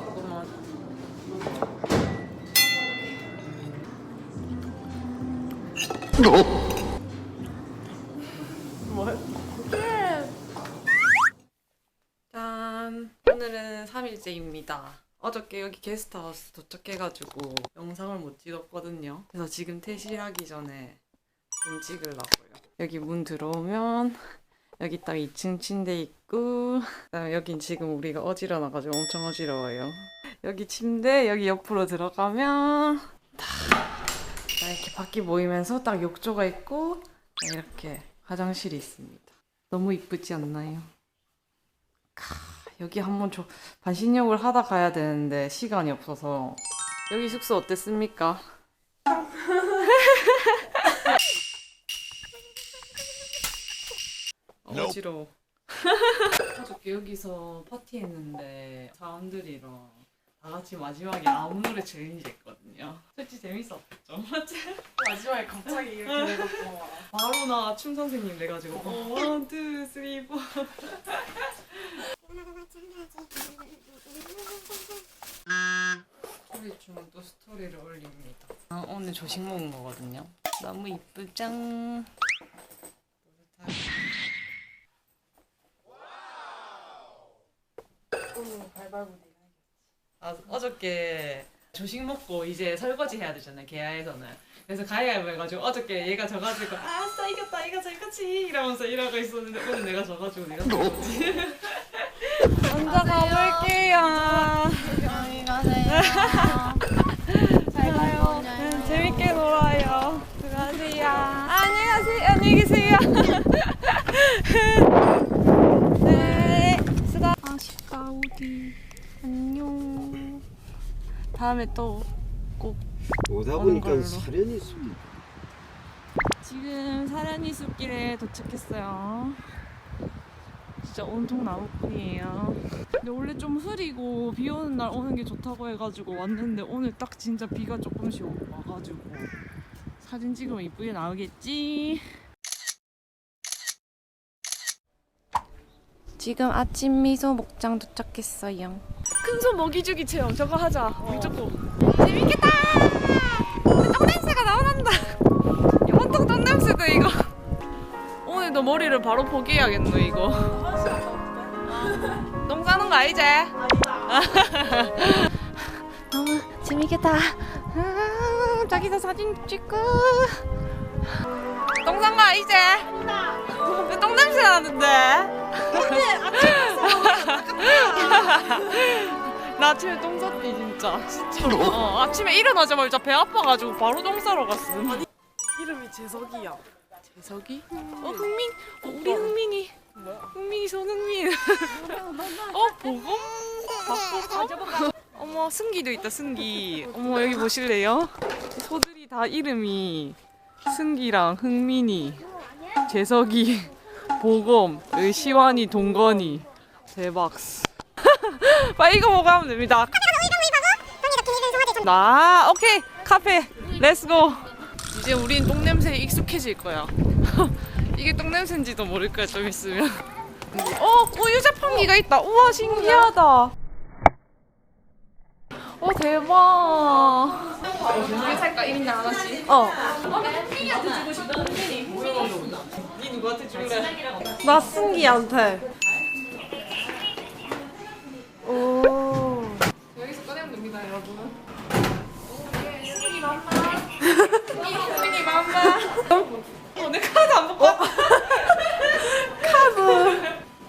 맛있구만. 뭐야? 짠! 오늘은 3일째입니다. 어저께 여기 게스트하우스 도착해가지고 영상을 못 찍었거든요. 그래서 지금 퇴실하기 전에 좀 찍으려고요. 여기 문 들어오면 여기 딱 2층 침대 있고 여긴 지금 우리가 어지러워가지고 엄청 어지러워요. 여기 침대 여기 옆으로 들어가면 다 이렇게 바퀴 보이면서 딱 욕조가 있고 이렇게 화장실이 있습니다. 너무 이쁘지 않나요? 카, 여기 한번 저 반신욕을 하다 가야 되는데 시간이 없어서 여기 숙소 어땠습니까? 어지러워. 어저께 여기서 파티했는데 사람들이랑 다 같이 마지막에 아무 노래 챌린지 했거든요. 솔직히 재밌었죠? 맞지? 마지막에 갑자기 이렇게 돼갖고 바로 나 춤 선생님 돼가지고 원, 투, 쓰리, 포 스토리 중은 또 스토리를 올립니다. 아, 오늘 조식 먹은 거거든요. 너무 이쁘짱. 아, 어저께 조식 먹고 이제 설거지 해야 되잖아요 개야에서는. 그래서 가위바위보 해가지고 어저께 얘가 져가지고 아싸 이겼다 이거 설거지 이러면서 이러고 있었는데 오늘 내가 져가지고 내가 설거지 먼저 가볼게요. 안녕히 가세요. 잘 가요. 네, 재밌게 놀아요. 들어가세요. 안녕하세요. 안녕히 계세요 네 수다 안녕 다음에 또 꼭 오다 오는 보니까 걸로. 사련이 있습니다. 지금 사란이 숲길에 도착했어요. 진짜 온통 나무뿐이에요. 근데 원래 좀 흐리고 비 오는 날 오는 게 좋다고 해가지고 왔는데 오늘 딱 진짜 비가 조금씩 와가지고 사진 찍으면 이쁘게 나오겠지. 지금 아침 미소 목장 도착했어요. 큰손 먹이주기 체험 저거 하자. 무조건. 재밌겠다. 똥 냄새가 나온다. 온통 똥 냄새도 이거. 오늘도 머리를 바로 포기해야겠노 이거. 똥 싸는 거 아니지? 너무 재밌겠다. 아, 자기도 사진 찍고. 똥 싼 거 아니지? 왜똥 냄새 나는데? 나 아침에 똥 쌌지 진짜. 진짜로? 어, 아침에 일어나자마자 배 아파가지고 바로 똥 싸러 갔음. 이름이 재석이야. 재석이? 어 흥민? 어, 우리 흥민이. 흥민이 손흥민. 어 보검? 박보검? 어머 승기도 있다 승기. 어머 여기 보실래요? 소들이 다 이름이 승기랑 흥민이, 재석이, 보검, 여기 시완이, 동건이. 대박. 이거 보고 하면 됩니다. 나 오케이 카페 렛츠고. 이제 우린 똥 냄새에 익숙해질 거야. 이게 똥 냄새인지도 모를 거야 좀 있으면. 어 우유 자판기가 있다. 우와 신기하다. 어 대박. 몇 살까 1인당 하나씩? 어. 흥민이한테 주고 싶다. 흥민이. 흥민이. 니 누구한테 줄래? 나 승기한테. 오. 여기서 꺼내면 됩니다 여러분. 흥민이 맘마. 흥민이 맘마. 어, 내 카드 안 먹고 왔다. 카드.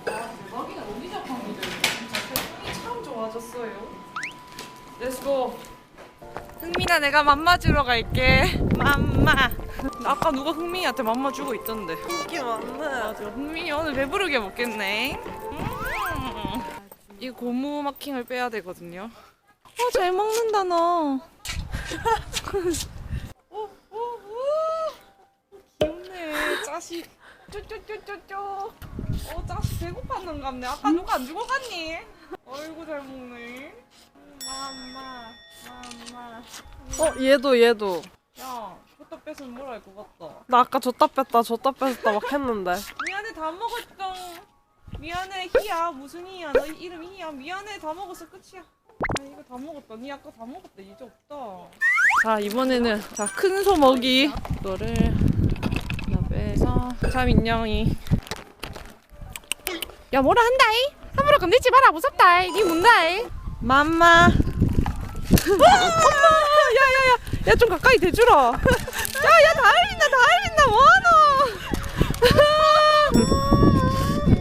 대박이다. 우리 자판기들. 진짜 참 좋아졌어요. 렛츠고. 흥민아 내가 맘마 주러 갈게. 맘마. 아까 누가 흥민이한테 맘마 주고 있던데. 인기 많네. 맞아. 흥민이 오늘 배부르게 먹겠네. 음. 이 고무 마킹을 빼야 되거든요. 어, 잘 먹는다 너. 오, 오, 오. 귀엽네. 자식. 쪼쪼쪼쪼쪼. 어, 자식 배고팠는 같네. 아까 누가 안 주고 갔니? 아이고 잘 먹네. 맘마, 맘마. 어 얘도 얘도. 야, 줬다 뺏으면 뭐라 할것 같다. 나 아까 줬다 뺐다 줬다 뺐다 막 했는데. 미안해 다 먹었어. 미안해 희야. 무슨 희야? 너 이름 희야. 미안해. 다 먹었어. 끝이야. 아 이거 다 먹었다. 니 아까 다 먹었다 이제 없다. 자 이번에는 자큰 소 먹이 이거를 하나 빼서 자 민영이. 야 뭐라 한다이? 함부로 건들지 마라. 무섭다이. 니 문다이. 맘마. 엄마. 야야야. 야 좀 가까이 대주라. 야야 다 흘린다. 다 흘린다. 뭐하노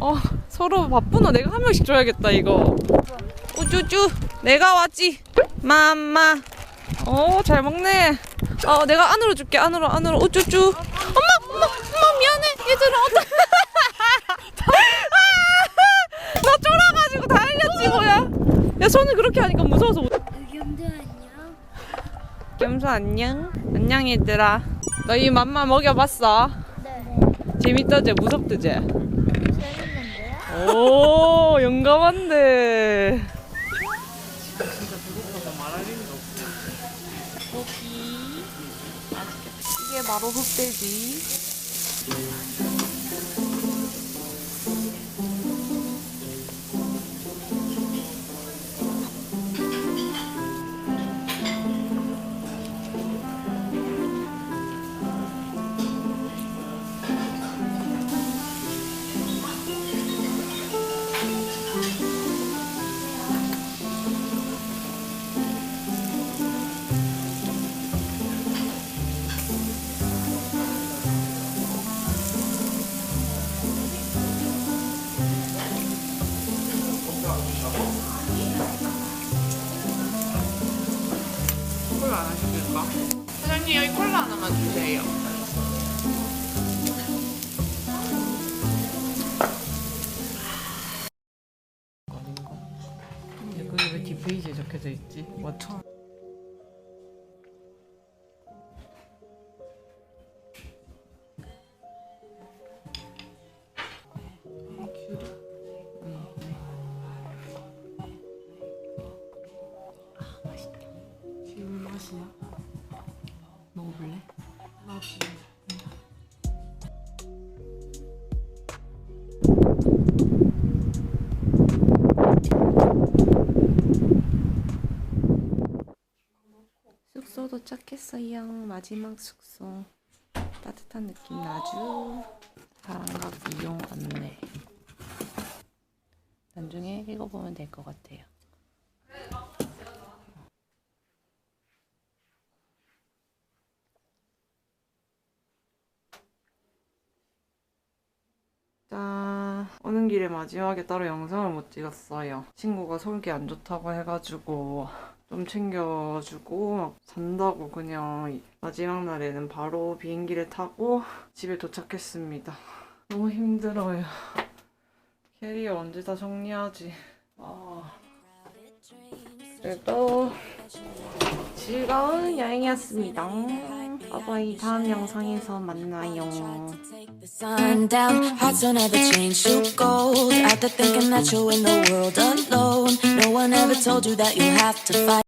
어 서로 바쁘노 내가 한 명씩 줘야겠다 이거 우쭈쭈 내가 왔지 맘마 어, 잘 먹네. 어, 내가 안으로 줄게. 안으로, 안으로. 우쭈쭈. 엄마, 엄마, 엄마, 미안해. 얘들아, 어떡 아! 나 쫄아가지고 다 흘렸지, 뭐야. 야, 손을 그렇게 하니까 무서워서 못. 의견도 안녕. 겸수 안녕. 안녕, 얘들아. 너희 맘마 먹여봤어? 네. 재밌더제? 무섭더제? 오, 힘도 없다. 이게 바로 흑돼지. 사장님 여기 콜라 하나만 주세요. 도착했어요. 마지막 숙소. 따뜻한 느낌 나죠? 사랑각 이용 안내. 나중에 읽어보면 될 것 같아요. 짠. 오는 길에 마지막에 따로 영상을 못 찍었어요. 친구가 속이 안 좋다고 해가지고 좀 챙겨주고 막 잔다고 그냥 마지막 날에는 바로 비행기를 타고 집에 도착했습니다. 너무 힘들어요. 캐리어 언제 다 정리하지? 아. 그래도 즐거운 여행이었습니다. 바이바이 다음 영상에서 만나요.